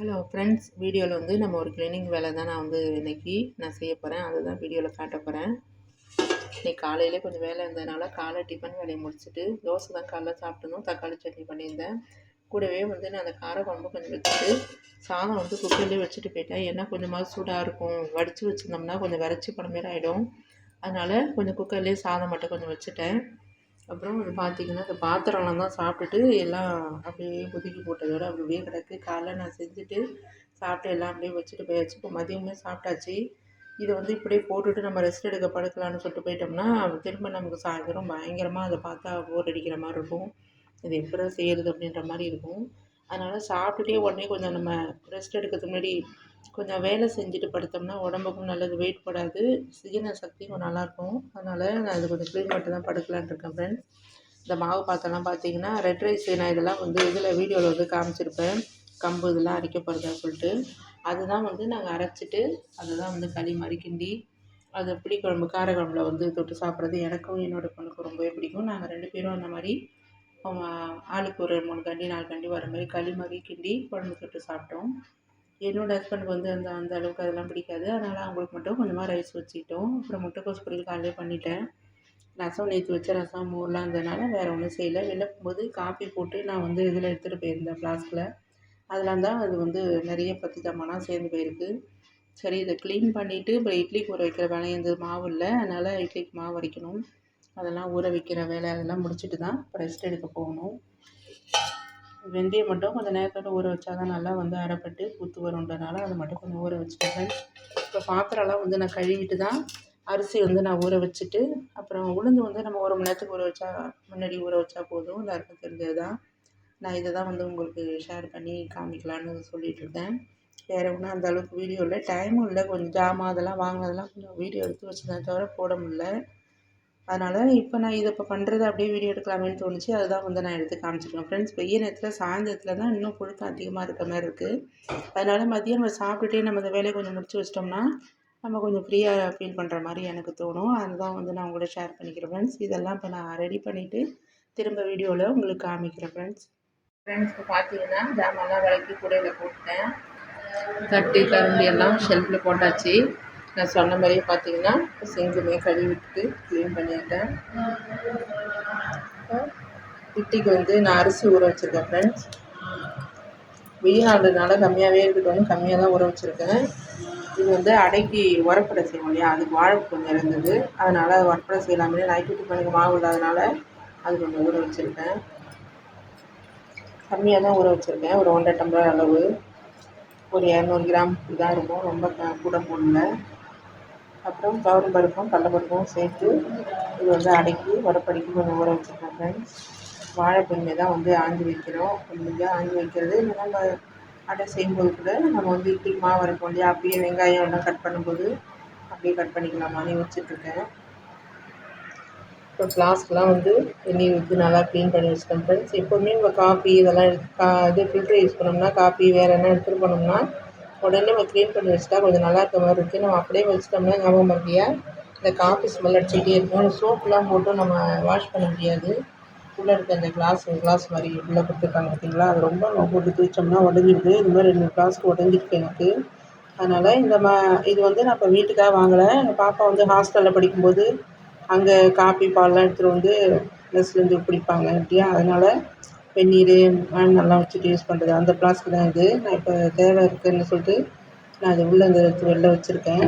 Hello friends வீடியோவில் வந்து நம்ம ஒரு க்ளீனிங் வேலை தான் நான் வந்து இன்றைக்கி நான் செய்ய போகிறேன் அதுதான் வீடியோவில் காட்ட போகிறேன் இன்றைக்கி காலையிலே கொஞ்சம் வேலை இருந்ததுனால காலை டிஃபன் வேலையை முடிச்சுட்டு தோசை தான் காலைல சாப்பிட்டணும் தக்காளி சட்னி பண்ணியிருந்தேன். கூடவே வந்து நான் அந்த கார குழம்பு கொஞ்சம் வச்சுட்டு சாதம் வந்து குக்கர்லேயே வச்சுட்டு போயிட்டேன். ஏன்னா கொஞ்சமாக சூடாக இருக்கும். வடித்து வச்சுருந்தோம்னா கொஞ்சம் விரைச்சி போன மாரி ஆகிடும் அதனால் கொஞ்சம் குக்கர்லேயே சாதம் மட்டும் கொஞ்சம் வச்சுட்டேன். அப்புறம் அது பார்த்திங்கன்னா அந்த பாத்திரம்லாம் தான் சாப்பிட்டுட்டு எல்லாம் அப்படியே ஒதுக்கி போட்டதோட அப்படியே கிடக்கு. காலைல நான் செஞ்சுட்டு சாப்பிட்டு எல்லாம் அப்படியே வச்சுட்டு போயாச்சு. இப்போ மதியமே சாப்பிட்டாச்சு. இதை வந்து இப்படியே போட்டுட்டு நம்ம ரெஸ்ட் எடுக்க படுக்கலான்னு சொல்லிட்டு போயிட்டோம்னா திரும்ப நமக்கு சாயந்தரம் பயங்கரமாக அதை பார்த்தா போர் அடிக்கிற மாதிரி இருக்கும். இது எப்படி செய்கிறது அப்படின்ற மாதிரி இருக்கும். அதனால் சாப்பிட்டுட்டே உடனே கொஞ்சம் நம்ம ரெஸ்ட் எடுக்கிறதுக்கு முன்னாடி கொஞ்சம் வேலை செஞ்சுட்டு படுத்தோம்னா உடம்புக்கும் நல்லது வெயிட் போடாது. சீன சக்தியும் நல்லாயிருக்கும். அதனால் நான் இது கொஞ்சம் க்ளீன் பண்ணிட்டு தான் படுக்கலான்ட்டு இருக்கேன் ஃப்ரெண்ட்ஸ் இந்த மாவு பாத்திரம்லாம் பார்த்தீங்கன்னா ரெட் ரைஸ் நான் இதெல்லாம் வந்து இதில் வீடியோவில் வந்து காமிச்சிருப்பேன். கம்பு இதெல்லாம் அரைக்க போகிறதா சொல்லிட்டு. அதுதான் வந்து நாங்கள் அரைச்சிட்டு அதை தான் வந்து களி மாதிரி கிண்டி அது புளி குழம்பு காரக்குழம்புல வந்து தொட்டு சாப்பிட்றது எனக்கும் என்னோடய பொண்ணுக்கும் ரொம்பவே பிடிக்கும். நாங்கள் ரெண்டு பேரும் அந்த மாதிரி ஆளுக்கு ஒரு மூணு கண்டி நாலு கண்டி வர மாதிரி களி மாதிரி கிண்டி குழம்பு தொட்டு சாப்பிட்டோம். என்னோடய ஹஸ்பண்டுக்கு வந்து அந்த அந்த அளவுக்கு அதெல்லாம் பிடிக்காது. அதனால் அவங்களுக்கு மட்டும் கொஞ்சமாக ரைஸ் வச்சுக்கிட்டோம். அப்புறம் முட்டைக்கோஸ் பொரியல் காலையிலே பண்ணிட்டேன். ரசம் நேற்று வச்ச ரசம் மோர்லாம் இருந்ததுனால வேறு ஒன்றும் செய்யலை. வெளில போகும்போது காஃபி போட்டு நான் வந்து இதில் எடுத்துகிட்டு போயிருந்தேன் ஃப்ளாஸ்கில் அதெல்லாம் தான் அது வந்து நிறைய பத்து ஜாமானாக சேர்ந்து போயிருக்கு. சரி இதை க்ளீன் பண்ணிவிட்டு இப்போ இட்லிக்கு ஊற வைக்கிற வேலை இந்த மாவு இல்லை. அதனால் இட்லிக்கு மாவு வரைக்கணும் அதெல்லாம் ஊற வைக்கிற வேலை அதெல்லாம் முடிச்சுட்டு தான் இப்போ ரெஸ்ட் எடுக்க போகணும். வெந்தயம் மட்டும் கொஞ்சம் நேரத்தோட ஊற வச்சா தான் நல்லா வந்து அரைப்பட்டு பூத்து வருன்றனால அதை மட்டும் கொஞ்சம் ஊற வச்சுட்டேன் இப்போ பாத்திரம்லாம் வந்து நான் கழுவிட்டு தான் அரிசி வந்து நான் ஊற வச்சுட்டு அப்புறம் உளுந்து வந்து நம்ம ஒரு மணி நேரத்துக்கு ஊற வச்சா முன்னாடி ஊற வச்சா போதும். எல்லாருக்கும் தெரிஞ்சது தான் நான் இதை தான் வந்து உங்களுக்கு ஷேர் பண்ணி காமிக்கலான்னு சொல்லிட்டு இருந்தேன். வேறு ஒன்றும் அந்தளவுக்கு வீடியோ இல்லை. டைமும் இல்லை. கொஞ்சம் ஜாமான் அதெல்லாம் வாங்கினதெல்லாம் கொஞ்சம் வீடியோ எடுத்து வச்சுருந்தேன் தவிர போட முடியல. அதனால் இப்போ நான் இதை இப்போ பண்ணுறது அப்படியே வீடியோ எடுக்கலாமேன்னு தோணுச்சு. அதுதான் வந்து நான் எடுத்து காமிச்சிருக்கேன். ஃப்ரெண்ட்ஸ் வெய்ய நேரத்தில் சாயந்தரத்தில் தான் இன்னும் புழுக்கம் அதிகமாக இருக்க மாதிரி இருக்குது அதனால் மதியம் நம்ம சாப்பிட்டுட்டே நம்ம இந்த வேலையை கொஞ்சம் முடிச்சு வச்சிட்டோம்னா நம்ம கொஞ்சம் ஃப்ரீயாக ஃபீல் பண்ணுற மாதிரி எனக்கு தோணும். அதுதான் வந்து நான் உங்களோட ஷேர் பண்ணிக்கிறேன் ஃப்ரெண்ட்ஸ் இதெல்லாம் இப்போ நான் ரெடி பண்ணிவிட்டு திரும்ப வீடியோவில் உங்களுக்கு காமிக்கிறேன் ஃப்ரெண்ட்ஸ் ஃப்ரெண்ட்ஸ் இப்போ பார்த்தீங்கன்னா ஜாமான்லாம் விளக்கி கூடையில் போட்டேன் தட்டு கரண்டி எல்லாம் ஷெல்ஃபில் போட்டாச்சு. நான் சொன்ன மாதிரியே பார்த்தீங்கன்னா சிங்குமே கழுவி விட்டுட்டு க்ளீன் பண்ணிட்டேன். இட்லிக்கு வந்து நான் அரிசி ஊற வச்சுருக்கேன் ஃப்ரெண்ட்ஸ் வெயில் ஆடுறதுனால கம்மியாகவே இருக்கட்டும் கம்மியாக தான் ஊற வச்சுருக்கேன். இது வந்து அடைக்கி உரப்படை செய்வோம் இல்லையா? அதுக்கு வாழைப்பு கொஞ்சம் இருந்தது அதனால் அது உரப்படை செய்யலாமே நைட்டு டிஃபனுக்கு மாவு இல்லாதனால அது கொஞ்சம் ஊற வச்சுருக்கேன். கம்மியாக தான் ஊற வச்சுருக்கேன். ஒரு ஒன்றரை டம்ளர் அளவு. ஒரு இரநூறு கிராம் இதாக இருக்கும். ரொம்ப கூட போடல. அப்புறம் துவரம் பருப்பும் கடலப்பருப்பும் சேர்த்து இது வந்து அடக்கி உரப்படிக்கு கொஞ்சம் ஊற வச்சுருக்கோம் ஃப்ரெண்ட்ஸ் வாழைப்பூமே தான் வந்து ஆஞ்சி வைக்கிறோம். கொஞ்சம் ஆஞ்சி வைக்கிறது. நம்ம அடை செய்யும்போது கூட நம்ம வந்து இட்லி மாவு அரைப்போம் இல்லையா? அப்படியே வெங்காயம் எல்லாம் கட் பண்ணும்போது அப்படியே கட் பண்ணிக்கலாமான்னு வச்சுட்ருக்கேன் இப்போ ஃப்ளாஸ்க்லாம் வந்து எண்ணெய் ஊற்றி நல்லா க்ளீன் பண்ணி வச்சுட்டேன் ஃப்ரெண்ட்ஸ் எப்போவுமே நம்ம காஃபி இதெல்லாம் கா இது ஃபில்ட்ரு யூஸ் பண்ணோம்னா காஃபி வேறு என்ன எடுத்துகிட்டு போனோம்னா உடனே நம்ம க்ளீன் பண்ணி வச்சுட்டா கொஞ்சம் நல்லா இருக்க மாதிரி இருக்குது நம்ம அப்படியே வச்சிட்டோம்னா ஞாபகம் மறதியா இந்த காஃபி ஸ்மெல் அடிச்சுக்கிட்டே இருக்கும். சோப்புலாம் போட்டு நம்ம வாஷ் பண்ண முடியாது. உள்ளே இருக்க அந்த கிளாஸ் கிளாஸ் மாதிரி உள்ளே கொடுத்துருக்காங்க பார்த்தீங்களா? அது ரொம்ப நம்ம போட்டு தூச்சோம்னா உடஞ்சிடுது. இது மாதிரி ரெண்டு கிளாஸ்க்கு உடஞ்சிருக்கு எனக்கு. அதனால் இந்த மா இது வந்து நான் இப்போ வீட்டுக்காக வாங்கலை. எங்கள் பாப்பா வந்து ஹாஸ்டலில் படிக்கும்போது அங்கே காப்பி பால்லாம் எடுத்துகிட்டு வந்து மெஸ்லேருந்து குடிப்பாங்க அப்படியா அதனால் வெந்நீர் நல்லா வச்சுட்டு யூஸ் பண்ணுறது அந்த ஃப்ளாஸ்க்கு தான் இது. நான் இப்போ தேவை இருக்குதுன்னு சொல்லிட்டு நான் அது உள்ளே இந்த எடுத்து வெளில வச்சுருக்கேன்.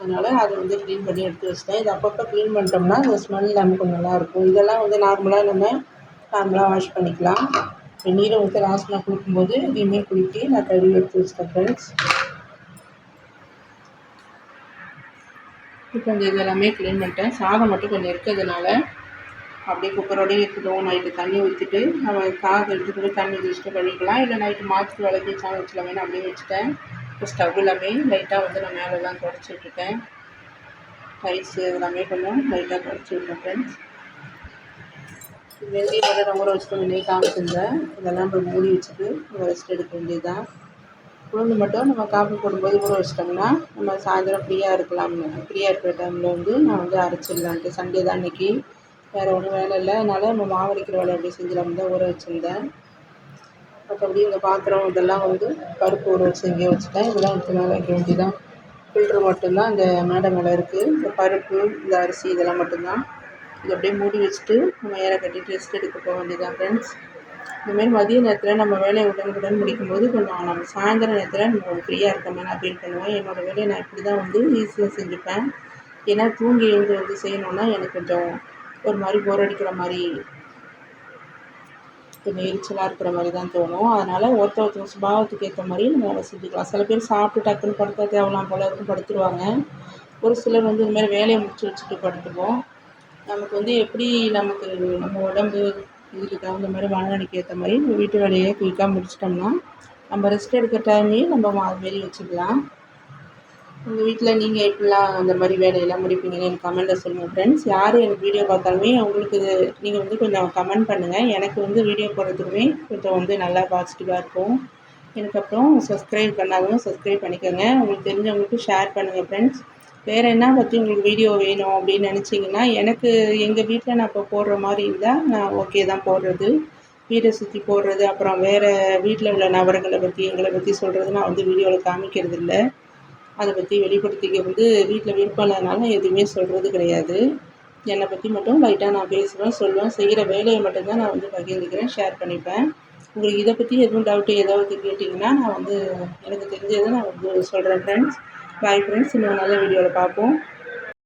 அதனால் அதை வந்து க்ளீன் பண்ணி எடுத்து வச்சுட்டேன். இது அப்பப்போ க்ளீன் பண்ணிட்டோம்னா அந்த ஸ்மெல் நமக்கு கொஞ்சம் நல்லாயிருக்கும் இதெல்லாம் வந்து நார்மலாக நம்ம நார்மலாக வாஷ் பண்ணிக்கலாம். வெந்நீரை ஊற்றி லாஸ்ட்டில் குளிக்கும்போது இதையுமே குளிக்கி நான் கழுவி எடுத்து வச்சுட்டேன் ஃப்ரெண்ட்ஸ் இப்போ இந்த இது எல்லாமே க்ளீன் பண்ணிட்டேன். சாதம் மட்டும் கொஞ்சம் இருக்கிறதுனால அப்படியே குக்கரோடய இருக்கட்டும் நைட்டு தண்ணி ஊற்றிட்டு நம்ம காக எடுத்துக்கிட்டு தண்ணி வச்சுட்டு கழுவிக்கலாம் இல்லை நைட்டு மாற்றி விளக்கி சாமிச்சில் வேணும் அப்படியே வச்சுட்டேன். இப்போ ஸ்டவ் எல்லாமே லைட்டாக வந்து நான் மேலெல்லாம் தொடச்சி விட்டுட்டேன் ரைஸு எல்லாமே கொஞ்சம் லைட்டாக தொடச்சி விட்டேன் ஃப்ரெண்ட்ஸ் வெந்தயம் வந்து ரொம்ப ஊற பண்ணி முன்னே காமிச்சிருந்தேன். இதெல்லாம் இப்போ மூடி வச்சுட்டு ரெஸ்ட் எடுக்க வேண்டியதுதான். உளுந்து மட்டும் நம்ம காஃபி போடும்போது ஊற வச்சிட்டோம்னா நம்ம சாயந்தரம் ஃப்ரீயாக இருக்கலாம்னு. ஃப்ரீயாக இருக்கிற டைமில் வந்து நான் வந்து அரைச்சிடலான்ட்டு. சண்டே தான் இன்றைக்கி வேறு ஒன்றும் வேலை இல்லை. அதனால் நம்ம மாவரைக்கிற வேலை அப்படியே செஞ்சிடலாம் தான் ஊற வச்சுருந்தேன். மற்றபடி இந்த பாத்திரம் இதெல்லாம் வந்து பருப்பு ஊற வச்சு இங்கே வச்சுட்டேன். இதெல்லாம் எடுத்து மேலே வைக்க வேண்டியதான் ஃபில்ட்ரு மட்டும்தான் இந்த மேடை மேலே இருக்குது இந்த பருப்பு இந்த அரிசி இதெல்லாம் மட்டும்தான். இது அப்படியே மூடி வச்சுட்டு நம்ம ஏற கட்டிட்டு ரெஸ்ட் எடுக்க போக வேண்டியதான் ஃப்ரெண்ட்ஸ் இந்தமாரி மதிய நேரத்தில் நம்ம வேலையை உடனுக்குடன் முடிக்கும்போது கொஞ்சம் நம்ம சாயந்தர நேரத்தில் நம்ம ஃப்ரீயாக இருக்க மாதிரி நான் ஃபீல் பண்ணுவேன். என்னோடய வேலையை நான் இப்படி தான் வந்து ஈஸியாக செஞ்சுப்பேன். ஏன்னா தூங்கி எழுந்து வந்து செய்யணுன்னா எனக்கு கொஞ்சம் ஒரு மாதிரி போர் அடிக்கிற மாதிரி கொஞ்சம் எரிச்சலாக இருக்கிற மாதிரி தான் தோணும். அதனால் ஒருத்த ஒருத்தர் சுபாவத்துக்கு ஏற்ற மாதிரி நம்ம வேலை செஞ்சுக்கலாம். சில பேர் சாப்பிட்டு டக்குன்னு படுத்தா தேவலாம் போல இருக்கும் படுத்துருவாங்க. ஒரு சிலர் வந்து இந்த மாதிரி வேலையை முடிச்சு வச்சுட்டு படுத்துப்போம். நமக்கு வந்து எப்படி நமக்கு நம்ம உடம்பு இதுக்கு தகுந்த மாதிரி மனநிலைக்கு ஏற்ற மாதிரி நம்ம வீட்டு வேலையை குயிக்காக முடிச்சிட்டோம்னா நம்ம ரெஸ்ட் எடுக்கிற டைமையும் நம்ம வெளியே வச்சுக்கலாம். உங்கள் வீட்டில் நீங்கள் எப்படிலாம் அந்த மாதிரி வேலையெல்லாம் முடிப்பீங்கன்னு எனக்கு கமெண்ட்டில் சொல்லுங்கள் ஃப்ரெண்ட்ஸ் யார் எனக்கு வீடியோ பார்த்தாலுமே அவங்களுக்கு இது நீங்கள் வந்து கொஞ்சம் கமெண்ட் பண்ணுங்கள் எனக்கு வந்து வீடியோ போடுறதுக்குமே கொஞ்சம் வந்து நல்லா பாசிட்டிவாக இருக்கும். எனக்கு அப்புறம் சப்ஸ்கிரைப் பண்ணாதவங்க சப்ஸ்கிரைப் பண்ணிக்கோங்க. உங்களுக்கு தெரிஞ்சவங்களுக்கு ஷேர் பண்ணுங்கள் ஃப்ரெண்ட்ஸ் வேறு என்ன பற்றி உங்களுக்கு வீடியோ வேணும் அப்படின்னு நினச்சிங்கன்னா எனக்கு எங்கள் வீட்டில் நான் இப்போ போடுற மாதிரி இருந்தால் நான் ஓகே தான் போடுறது. வீட்டை சுற்றி போடுறது அப்புறம் வேறு வீட்டில் உள்ள நபர்களை பற்றி எங்களை பற்றி சொல்கிறது நான் வந்து வீடியோவில் காமிக்கிறது இல்லை அதை பற்றி வெளிப்படுத்திக்க வந்து வீட்டில் விருப்பம் எதுவுமே சொல்கிறது கிடையாது. என்னை பற்றி மட்டும் லைட்டாக நான் பேசுவேன் சொல்லுவேன் செய்கிற வேலையை மட்டும்தான் நான் வந்து பகிர்ந்துக்கிறேன் ஷேர் பண்ணிப்பேன். உங்களுக்கு இதை பற்றி எதுவும் டவுட்டு ஏதாவது கேட்டிங்கன்னா நான் வந்து எனக்கு தெரிஞ்சதை நான் வந்து சொல்கிறேன் ஃப்ரெண்ட்ஸ் பாய் ஃப்ரெண்ட்ஸ் இன்னொரு நல்ல வீடியோவில் பார்ப்போம்.